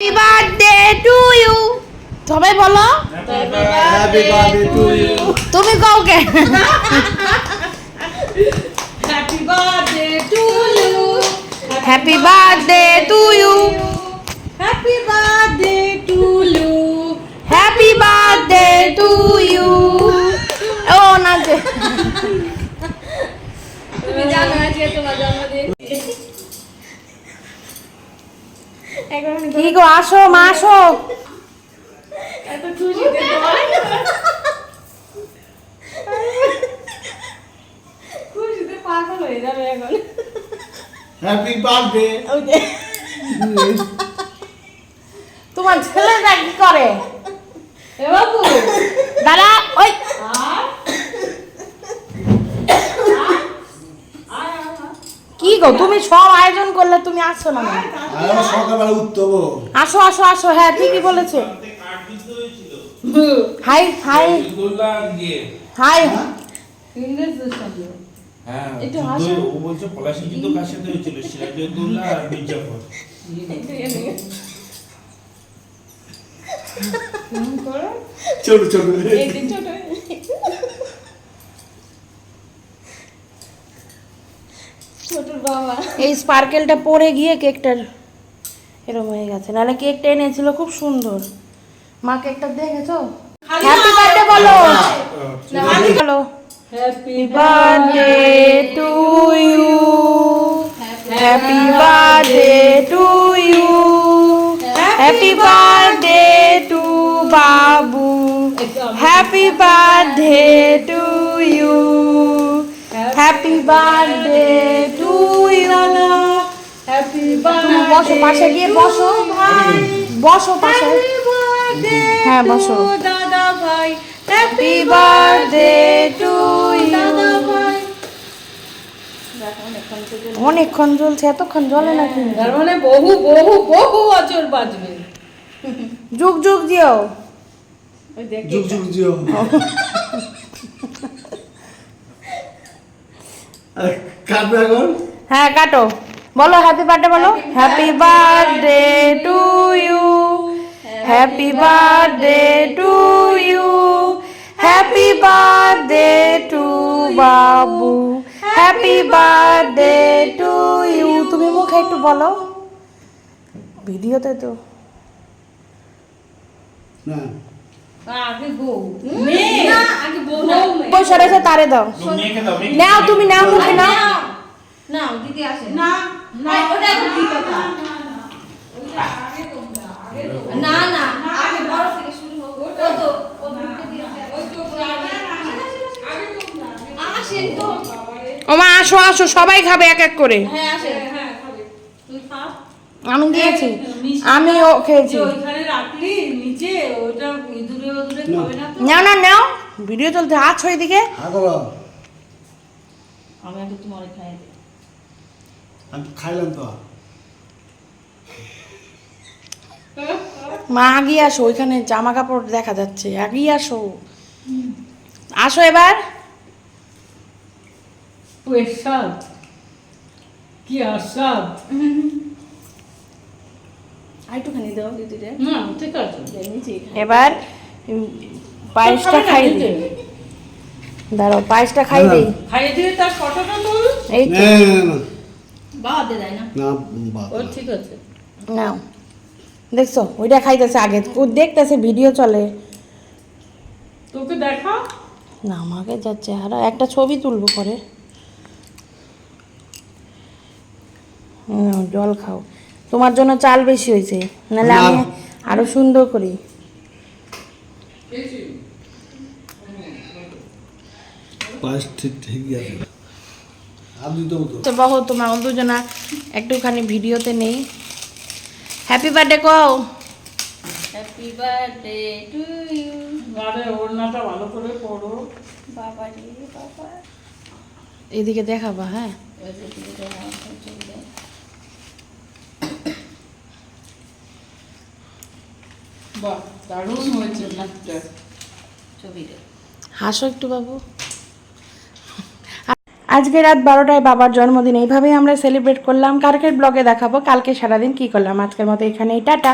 Happy birthday to you সবাই বলো। Happy birthday to you তুমি কাউকে? Happy birthday to you. Happy birthday to you Happy birthday to you. Happy birthday to you ও নাচে তুমি জানো আজকে তোমার জন্মদিন। কি গো আসো মা আসো। এত খুশিতে তোমার খুশিতে পাগল হয়ে যাবে এখন। হ্যাপি বার্থডে ওই তোমার ছেলেটা কি করে? এ বাবু দাদা ওই আর কি গো তুমি সব আয়োজন করলে তুমি আসছো না। আসো আসো আসো হ্যাঁ ঠিকই বলেছ। Hi hi. হাই। ইংরেজদের সঙ্গে হ্যাঁ একটু যুদ্ধ- হাসো। ও বলছে পলাশি যুদ্ধ কার সাথে হয়েছিল সিরাজউদ্দৌলা আর মির্জাফর কেমন করো ছোট ছোট এই স্পার্কেলটা পরে গিয়ে কেকটার এরকম হয়ে গেছে। নাহলে কেকটা এনেছিল খুব সুন্দর। মা কেকটা দেখেছ? হ্যাপি বার্থডে বলো। বলো। Happy birthday to you happy birthday to you happy birthday to Babu happy birthday to you happy birthday to happy তুমি বসো পাশে গিয়ে বসো। বসো পাশে। হ্যাঁ বসো। দাদা ভাই হ্যাপি বার্থডে টু দাদা ভাই অনেকক্ষণ জ্বলছে এতক্ষণ জ্বলে না কিন্তু। তার মানে বহু বহু বহু বছর বাজবে। যুগ যুগ দিও। যুগ যুগ জিও কাটবে এখন হ্যাঁ কাটো। বলো হ্যাপি বার্থডে বলো। Happy birthday to you happy birthday to you happy birthday to Babu happy birthday to you তুমি মুখে একটু বলো। ভিডিওতে তো। পয়সা রেখে তারে দাও। নাও তুমি নাও মুখে নাও। না দিদি আসে না। না ওটা এখন ঠিক কথা। না না আগে বড় থেকে শুরু হোক ও তো আসেন ও মা আসো। আসো সবাই খাবে এক এক করে। হ্যাঁ আসেন হ্যাঁ খাবে। তুই খা আমি দিয়েছি আমিও খেয়েছি। ওইখানে রাখলি নিচে ওটা ইঁদুরে ওদুরে খাবে না তো? নাও না নাও। ভিডিও চলতে আছো এদিকে আগো আমি তোমার আমি তো খাইলাম তো। মা আগিয়ে আসো ওইখানে জামা কাপড় দেখা যাচ্ছে। আগিয়ে আসো। আসো এবার। স্বাদ কি আইটুখানি দাও দিদিরে না ঠিক আছে। এবার পায়েসটা খাই দিই। দাঁড়াও পায়েসটা খাই দিই। খাইয়ে দিয়ে তার ফটোটা তুল এই তো। না না না বাবা দে দেয় না? না বাবা ও ঠিক আছে। নাও দেখছ ওইটা খাইতেছে আগে। ও দেখতেছে ভিডিও চলে। তোকে দেখা? না আমাকে যা চেহারা। একটা ছবি তুলবো পরে। জল খাও। তোমার জন্য চাল বেশি হয়েছে। নাহলে আমি আরও সুন্দর করি। পাঁচ ঠিক আছে। তো বহু তোমার দুজনা একটুখানি ভিডিওতে নেই। হ্যাপি বার্থডে কও। হ্যাপি বার্থডে টু ইউ আরে ওড়নাটা ভালো করে পরো বাবা রে বাবা। এদিকে দেখাবা হ্যাঁ। বাহ দারুণ হয়েছে নাচটা ছবি দেয় হাসো একটু বাবু। আজকে রাত বারোটায় বাবার জন্মদিন, এইভাবেই আমরা সেলিব্রেট করলাম। কালকের ব্লগে দেখাবো, কালকে সারাদিন কি করলাম। আজকের মতো এখানেই, টাটা।